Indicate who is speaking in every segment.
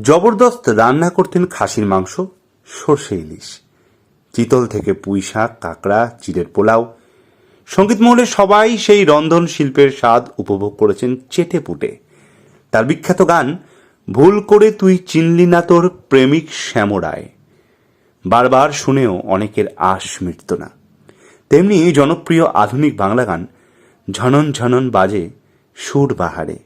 Speaker 1: জবরদস্ত রান্না করতেন খাসির মাংস, সর্ষে ইলিশ, চিতল থেকে পুঁই শাক, কাঁকড়া, চিড়ের পোলাও। সংগীত মহলে সবাই সেই রন্ধন শিল্পের স্বাদ উপভোগ করেছেন চেটে পুটে। তার বিখ্যাত গান, ভুল করে তুই চিনলি না তোর প্রেমিক শ্যামরায়। বারবার শুনেও অনেকের আশ মিটত না। তেমনি জনপ্রিয় আধুনিক বাংলা গান, ঝনন ঝনন বাজে সুর বাহারে।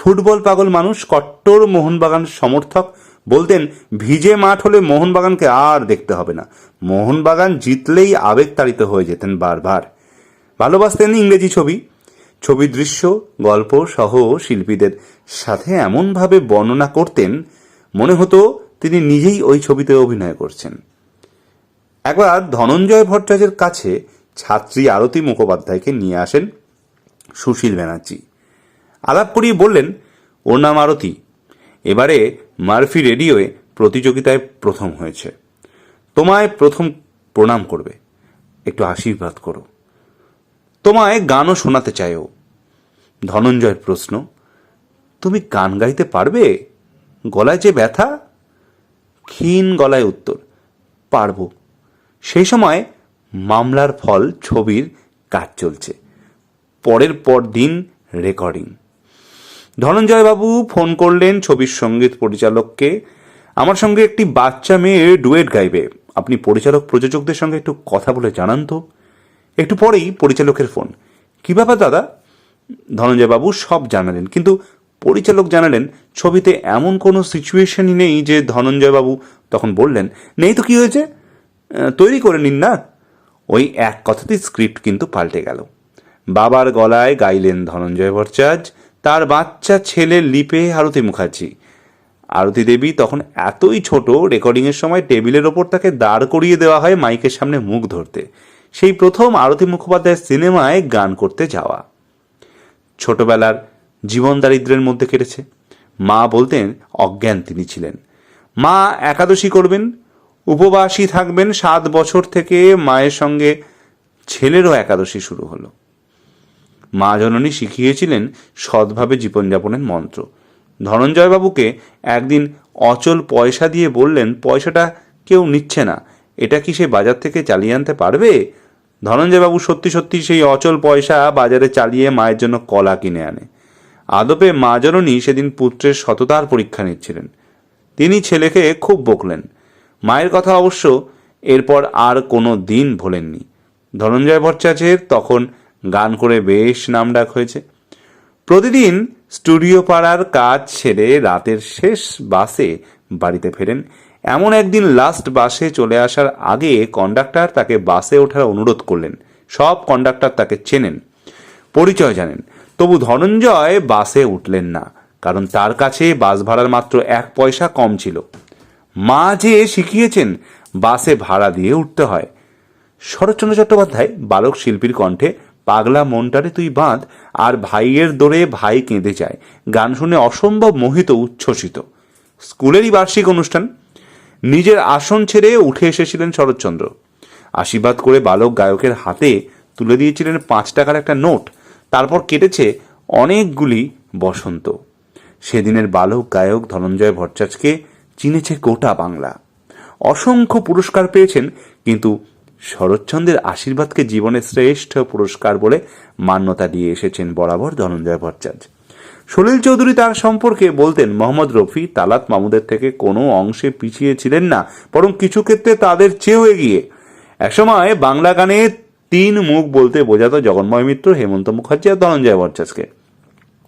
Speaker 1: ফুটবল পাগল মানুষ কট্টর মোহনবাগান সমর্থক বলতেন, ভিজে মাঠ হলে মোহনবাগানকে আর দেখতে হবে না। মোহনবাগান জিতলেই আবেগতাড়িত হয়ে যেতেন বারবার। ভালোবাসতেন ইংরেজি ছবি। ছবি দৃশ্য, গল্প সহ শিল্পীদের সাথে এমনভাবে বর্ণনা করতেন, মনে হতো তিনি নিজেই ওই ছবিতে অভিনয় করছেন। একবার ধনঞ্জয় ভট্টাচার্যের কাছে ছাত্রী আরতি মুখোপাধ্যায়কে নিয়ে আসেন সুশীল ব্যানার্জি। আলাপ করিয়ে বললেন ওর নাম আরতি। এবারে মার্ফি রেডিওয়ে প্রতিযোগিতায় প্রথম হয়েছে। তোমায় প্রথম প্রণাম করবে। একটু আশীর্বাদ করো। তোমায় গানও শোনাতে চায় ও ধনঞ্জয়ের প্রশ্ন, তুমি গান গাইতে পারবে? গলায় যে ব্যথা? ক্ষীণ গলায় উত্তর, পারব। সেই সময় মামলার ফল, ছবির কাজ চলছে। পরের পর দিন রেকর্ডিং। ধনঞ্জয়বাবু ফোন করলেন ছবির সংগীত পরিচালককে। আমার সঙ্গে একটি বাচ্চা মেয়ে ডুয়েট গাইবে। আপনি পরিচালক প্রযোজকদের সঙ্গে একটু কথা বলে জানান তো। একটু পরেই পরিচালকের ফোন। কি ব্যাপার দাদা? ধনঞ্জয়বাবু সব জানালেন, কিন্তু পরিচালক জানালেন, ছবিতে এমন কোনো সিচুয়েশনই নেই যে ধনঞ্জয়বাবু তখন বললেন, নেই তো কি হয়েছে? তৈরি করে নিন না? ওই এক কথাতেই স্ক্রিপ্ট কিন্তু পাল্টে গেল। বাবার গলায় গাইলেন ধনঞ্জয় ভট্টাচার্য তার বাচ্চা ছেলে লিপে আরতি মুখার্জি। আরতি দেবী তখন এতই ছোট রেকর্ডিংয়ের সময় টেবিলের ওপর তাকে দাঁড় করিয়ে দেওয়া হয় মাইকের সামনে মুখ ধরতে। সেই প্রথম আরতি মুখোপাধ্যায়ের সিনেমায় গান করতে যাওয়া। ছোটবেলার জীবন দারিদ্র্যের মধ্যে কেটেছে। মা বলতেন, অজ্ঞান তিনি ছিলেন। মা একাদশী করবেন, উপবাসী থাকবেন, সাত বছর থেকে মায়ের সঙ্গে ছেলেরও একাদশী শুরু হলো। মা জননী শিখিয়েছিলেন সৎভাবে জীবনযাপনের মন্ত্র। ধনঞ্জয়বাবুকে একদিন অচল পয়সা দিয়ে বললেন, পয়সাটা কেউ নিচ্ছে না। এটা কি সে বাজার থেকে চালিয়ে আনতে পারবে? ধনঞ্জয়বাবু সত্যি সত্যি সেই অচল পয়সা বাজারে চালিয়ে মায়ের জন্য কলা কিনে আনে। আদপে মা জননী সেদিন পুত্রের সততার পরীক্ষা নিচ্ছিলেন। তিনি ছেলেকে খুব বকলেন। মায়ের কথা অবশ্য এরপর আর কোনো দিন ভোলেননি। ধনঞ্জয় ভট্টাচার্যের তখন গান করে বেশ নামডাক হয়েছে। প্রতিদিন স্টুডিও পাড়ার কাজ ছেড়ে রাতের শেষ বাসে বাড়িতে ফেরেন। এমন একদিন লাস্ট বাসে চলে আসার আগে কন্ডাক্টর তাকে বাসে ওঠার অনুরোধ করলেন। সব কন্ডাক্টর তাকে চেনেন, পরিচয় জানেন। তবু ধনঞ্জয় বাসে উঠলেন না, কারণ তার কাছে বাস ভাড়ার মাত্র এক পয়সা কম ছিল। মা যে শিখিয়েছেন, বাসে ভাড়া দিয়ে উঠতে হয়। শরৎচন্দ্র চট্টোপাধ্যায় বালক শিল্পীর কণ্ঠে পাগলা মনটারে তুই বাঁধ, আর ভাইয়ের দোরে ভাই কেঁদে যায়। গান শুনে অসম্ভব মোহিত উচ্ছ্বসিত। স্কুলেরই বার্ষিক অনুষ্ঠান। নিজের আসন ছেড়ে উঠে এসেছিলেন শরৎচন্দ্র। আশীর্বাদ করে বালক গায়কের হাতে তুলে দিয়েছিলেন পাঁচ টাকার একটা নোট। তারপর কেটেছে অনেকগুলি বসন্ত। সেদিনের বালক গায়ক ধনঞ্জয় ভট্টাচার্যকে চিনেছে গোটা বাংলা। অসংখ্য পুরস্কার পেয়েছেন, কিন্তু শরৎচন্দ্রের আশীর্বাদকে জীবনের শ্রেষ্ঠ পুরস্কার বলে মান্যতা দিয়ে এসেছেন বরাবর ধনঞ্জয় ভট্টাচার্য। সলিল চৌধুরী তার সম্পর্কে বলতেন, মোহাম্মদ রফি, তালাত মামুদের থেকে কোনো অংশে পিছিয়ে ছিলেন না, বরং কিছু ক্ষেত্রে তাদের চেয়েও এগিয়ে। একসময় বাংলা গানে তিন মুখ বলতে বোঝাতো জগন্ময় মিত্র, হেমন্ত মুখার্জি আর ধনঞ্জয় ভট্টাচার্যকে।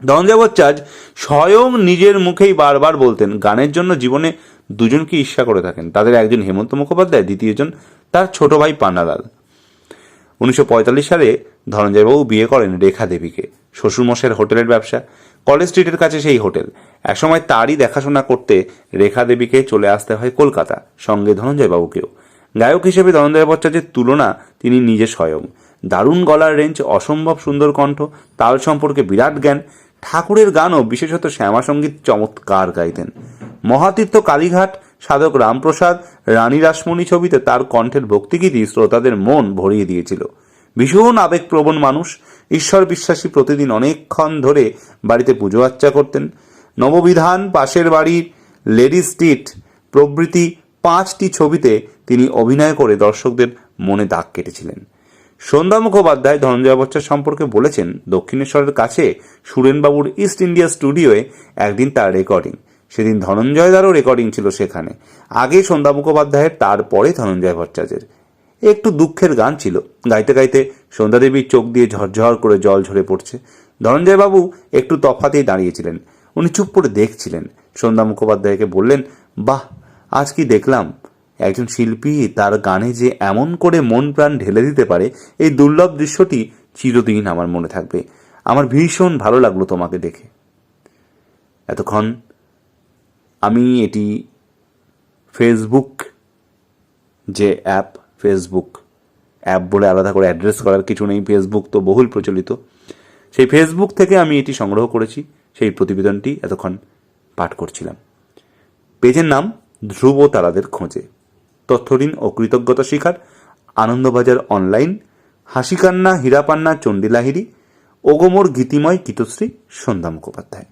Speaker 1: ধনঞ্জয় ভট্টাচার্য স্বয়ং নিজের মুখেই বারবার বলতেন, গানের জন্য জীবনে দুজনকে ঈর্ষা করে থাকেন। তাদের একজন হেমন্ত মুখোপাধ্যায়, দ্বিতীয়জন তার ছোট ভাই পান্নালাল। উনিশশো পঁয়তাল্লিশ সালে ধনঞ্জয়বাবু বিয়ে করেন রেখা দেবীকে, শ্বশুরমশাইয়ের হোটেলের ব্যবসা। কলেজ স্ট্রিটের কাছে সেই হোটেল। একসময় তারই দেখাশোনা করতে রেখা দেবীকে চলে আসতে হয় কলকাতা, সঙ্গে ধনঞ্জয়বাবুকেও। গায়ক হিসেবে ধনঞ্জয় ভট্টাচার্যের তুলনা তিনি নিজে স্বয়ং। দারুণ গলার রেঞ্জ, অসম্ভব সুন্দর কণ্ঠ, তাল সম্পর্কে বিরাট জ্ঞান ঠাকুরের গানও বিশেষত শ্যামাসঙ্গীত চমৎকার গাইতেন। মহাতীর্থ কালীঘাট, সাধক রামপ্রসাদ, রানী রাসমণি ছবিতে তার কণ্ঠের ভক্তিগীতি শ্রোতাদের মন ভরিয়ে দিয়েছিল। ভীষণ আবেগপ্রবণ মানুষ, ঈশ্বর বিশ্বাসী প্রতিদিন অনেকক্ষণ ধরে বাড়িতে পুজো আর্চা করতেন। নববিধান, পাশের বাড়ির লেডি স্ট্রিট প্রভৃতি পাঁচটি ছবিতে তিনি অভিনয় করে দর্শকদের মনে দাগ কেটেছিলেন। সন্ধ্যা মুখোপাধ্যায় ধনঞ্জয় বচ্চন সম্পর্কে বলেছেন, দক্ষিণেশ্বরের কাছে সুরেনবাবুর ইস্ট ইন্ডিয়া স্টুডিওয়ে একদিন তার রেকর্ডিং সেদিন ধনঞ্জয়দারও রেকর্ডিং ছিল সেখানে। আগে সন্ধ্যা মুখোপাধ্যায়ের, তারপরে ধনঞ্জয় ভট্টাচার্যের। একটু দুঃখের গান ছিল। গাইতে গাইতে সন্ধ্যাদেবীর চোখ দিয়ে ঝরঝর করে জল ঝরে পড়ছে। ধনঞ্জয়বাবু একটু তফাতেই দাঁড়িয়েছিলেন। উনি চুপ করে দেখছিলেন। সন্ধ্যা মুখোপাধ্যায়কে বললেন, বাহ, আজ কি দেখলাম? একজন শিল্পী তার গানে যে এমন করে মন প্রাণ ঢেলে দিতে পারে, এই দুর্লভ দৃশ্যটি চিরদিন আমার মনে থাকবে। আমার ভীষণ ভালো লাগল তোমাকে দেখে। এতক্ষণ আমি এটি ফেসবুক যে অ্যাপ ফেসবুক অ্যাপ বলে আলাদা করে অ্যাড্রেস করার কিছু নেই। ফেসবুক তো বহুল প্রচলিত। সেই ফেসবুক থেকে আমি এটি সংগ্রহ করেছি, সেই প্রতিবেদনটি এতক্ষণ পাঠ করছিলাম। পেজের নাম ধ্রুব তারাদের খোঁজে। তথ্যঋণ ও কৃতজ্ঞতা শিখার আনন্দবাজার অনলাইন হাসিকান্না হীরাপান্না চণ্ডীলাহিরি ওগোমোর গীতিময় কীতশ্রী সন্ধ্যা মুখোপাধ্যায়।